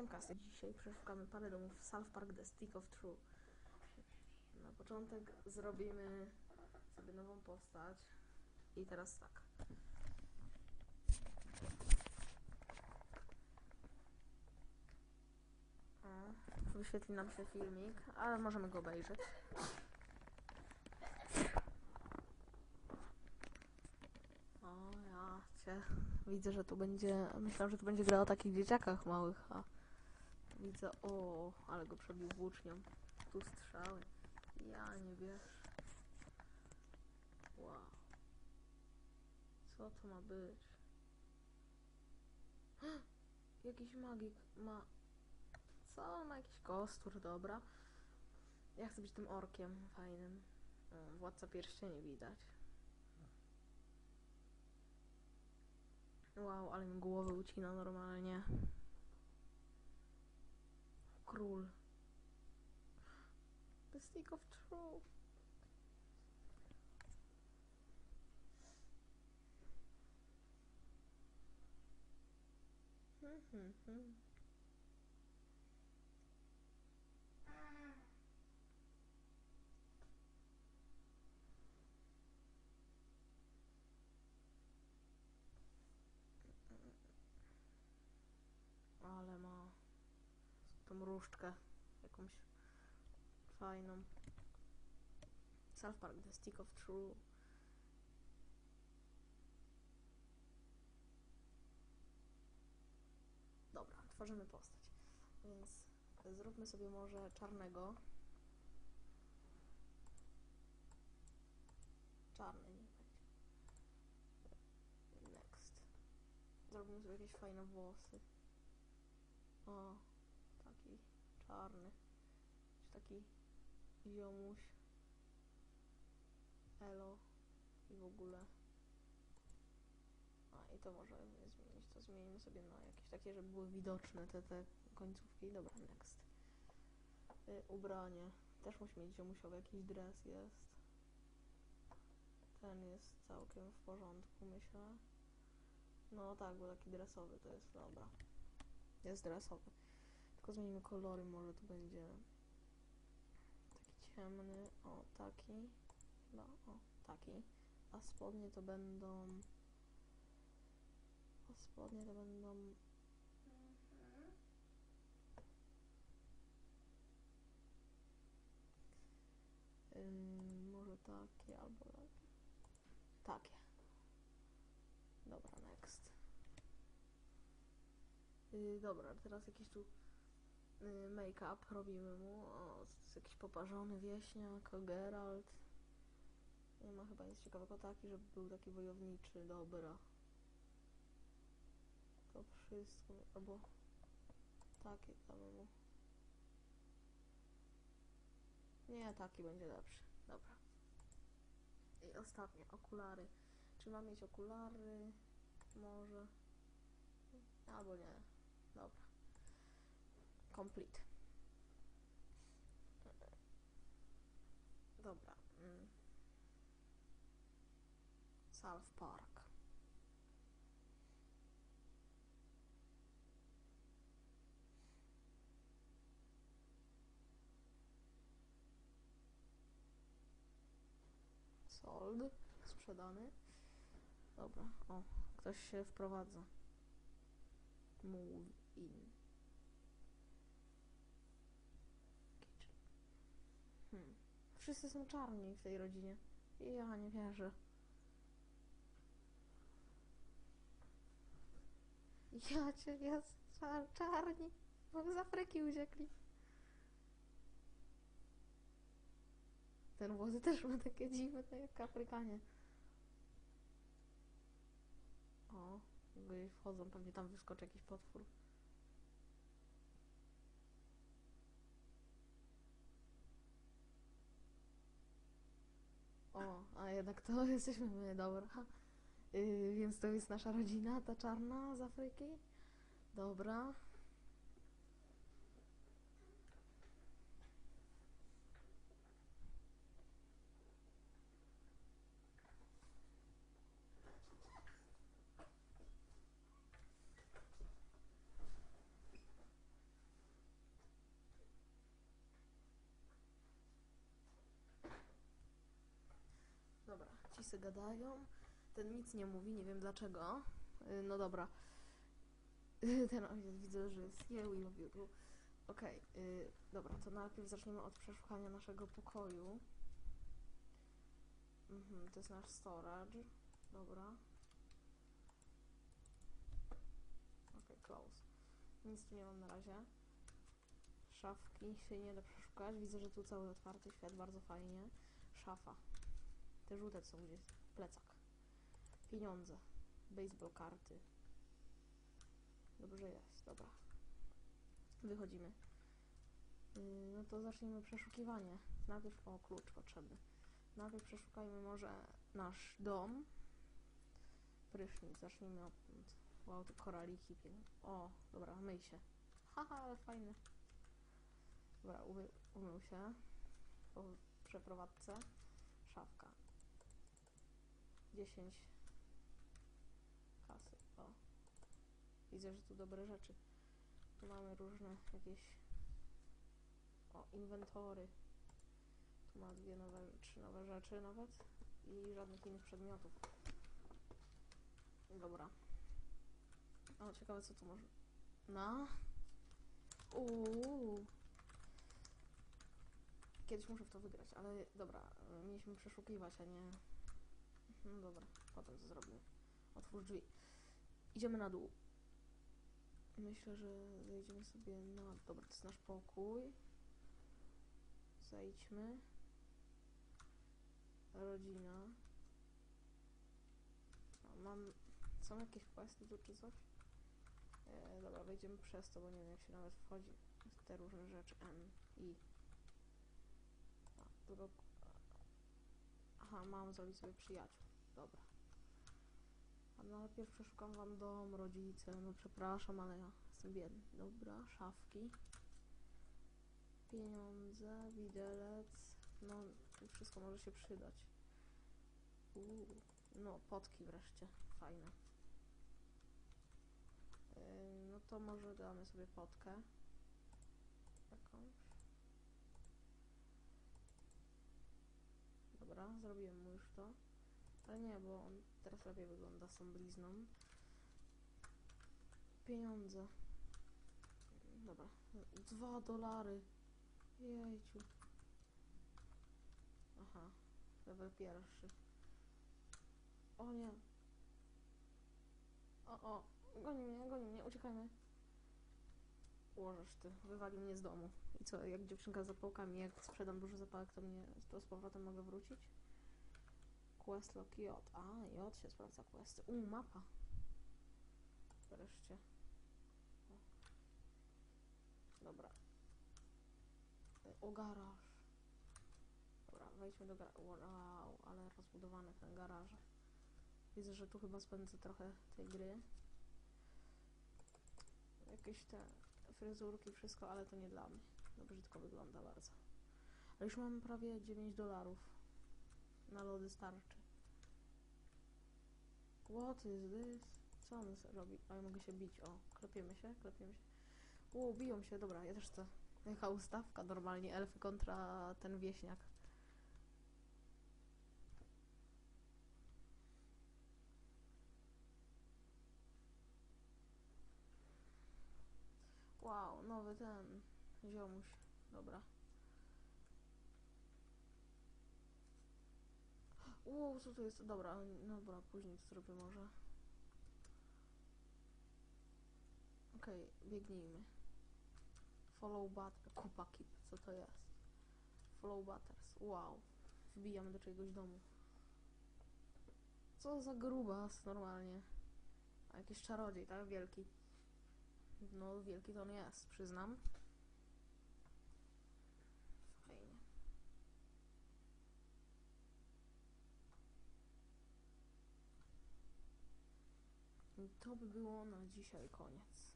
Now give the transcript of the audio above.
Siemka, dzisiaj przeszukamy parę domów w South Park The Stick of True. Na początek zrobimy sobie nową postać. I teraz tak. O, wyświetli nam się filmik, ale możemy go obejrzeć. O, ja cię. Widzę, że tu będzie. Myślałem, że tu będzie gra o takich dzieciakach małych, a widzę. O, ale go przebił włócznią. Tu strzały. Ja nie wiesz. Wow. Co to ma być? Jakiś magik ma. Co? Ma jakiś kostur, dobra. Ja chcę być tym orkiem fajnym. Władca pierścieni widać. Wow, ale mi głowę ucina normalnie. The Stick of Truth. Hmm, tą różdżkę jakąś fajną. South Park, The Stick of True. Dobra, tworzymy postać. Więc zróbmy sobie może czarnego. Czarny niech będzie. Next. Zrobimy sobie jakieś fajne włosy. O, czarny. Taki ziomuś. Elo. I w ogóle. A, i to możemy zmienić. To zmienimy sobie na jakieś takie, żeby były widoczne te, te końcówki. Dobra, next. Y, ubranie. Też musi mieć ziomusiowy jakiś dres jest. Ten jest całkiem w porządku, myślę. No tak, bo taki dresowy to jest dobra. Jest dresowy. Tylko zmienimy kolory, może tu będzie taki ciemny, o taki, chyba, o taki, a spodnie to będą, a spodnie to będą, ym, może takie albo takie, takie. Dobra, next. Yy, dobra, teraz jakiś tu yy, make-up robimy mu. O, jest jakiś poparzony wieśniak, Geralt. Nie ma chyba nic ciekawego taki, żeby był taki wojowniczy, dobra. To wszystko, albo takie damy mu. Nie, taki będzie lepszy. Dobra. I ostatnie, okulary. Czy mam mieć okulary? Może. Albo nie. Dobra. Complete. Dobra. Mm. South Park. Sold. Sprzedany. Dobra. O, ktoś się wprowadza. Move in. Wszyscy są czarni w tej rodzinie. Ja nie wierzę. Ja cię, jest czar czarni. Bo z Afryki uciekli. Ten włosy też ma takie dziwne jak Afrykanie. O, gdzieś wchodzą, pewnie tam wyskoczy jakiś potwór. O, a jednak to jesteśmy my, dobra. Yy, więc to jest nasza rodzina, ta czarna z Afryki. Dobra. Ci se gadają. Ten nic nie mówi, nie wiem dlaczego. Y, No dobra. Ten ojciec widzę, że jest yeah, we love you. Okej, y, dobra, to najpierw zaczniemy od przeszukania naszego pokoju. Mhm, to jest nasz storage. Dobra. Okej, close. Nic tu nie mam na razie. Szafki się nie da przeszukać. Widzę, że tu cały otwarty świat, bardzo fajnie. Szafa. Te żółte są gdzieś. Plecak. Pieniądze. Baseball karty. Dobrze jest, dobra. Wychodzimy. Yy, no to zacznijmy przeszukiwanie. Najpierw o klucz potrzebny. Najpierw przeszukajmy może nasz dom. Prysznic. Zacznijmy od... Wow, te koraliki piękne. O, dobra, myj się. Haha, ale fajny. Dobra, umy, umył się po przeprowadzce. Szafka. 10 kasy. O. Widzę, że tu dobre rzeczy. Tu mamy różne jakieś o, inwentory. Tu ma dwie nowe, trzy nowe rzeczy nawet i żadnych innych przedmiotów. Dobra. O, ciekawe co tu może. No. Uuu. Kiedyś muszę w to wygrać, ale dobra, mieliśmy przeszukiwać, a nie... No dobra, potem to zrobimy. Otwórz drzwi. Idziemy na dół. Myślę, że zejdziemy sobie na... Dobra, to jest nasz pokój. Zejdźmy. Rodzina. A, mam... Są jakieś questy tu czy coś? E, dobra, wejdziemy przez to, bo nie wiem jak się nawet wchodzi te różne rzeczy. N, I. A, tylko... Aha, mam zrobić sobie przyjaciół. Dobra. A najpierw przeszukam wam dom, rodzice. No przepraszam, ale ja jestem biedny. Dobra, szafki. Pieniądze, widelec. No, wszystko może się przydać. Uuu, no, potki wreszcie. Fajne. Yy, no to może damy sobie potkę. Jakąś. Dobra, zrobiłem mu już to. Ale nie, bo on teraz lepiej wygląda z tą blizną. Pieniądze. Dobra. Dwa dolary. Jejciu. Aha. Level pierwszy. O nie. O, o. Goni mnie, goni mnie, uciekajmy. Łożesz ty, wywalił mnie z domu. I co, jak dziewczynka z zapałkami, jak sprzedam dużo zapałek, to mnie to z powrotem mogę wrócić? Quest lock J. A, J się sprawdza questy. U, mapa. Wreszcie. Dobra. O, garaż. Dobra, wejdźmy do garażu. Wow, ale rozbudowany ten garaż. Widzę, że tu chyba spędzę trochę tej gry. Jakieś te fryzurki, wszystko, ale to nie dla mnie. No brzydko wygląda bardzo. Ale już mam prawie 9 dolarów. Na lody starczy. What is this? Co on robi? A ja mogę się bić. O, klepiemy się, klepiemy się. O, biją się, dobra, ja też chcę. Jaka ustawka normalnie, elfy kontra ten wieśniak. Wow, nowy ten ziomuś. Dobra. Wow, co to jest? Dobra, dobra, później to zrobię może. Okej, biegnijmy. Follow butter. Kupa co to jest? Follow butters. Wow. Wbijamy do czyjegoś domu. Co za grubas normalnie. A jakiś czarodziej, tak? Wielki. No, wielki to on jest, przyznam. Fajnie. I to by było na dzisiaj koniec.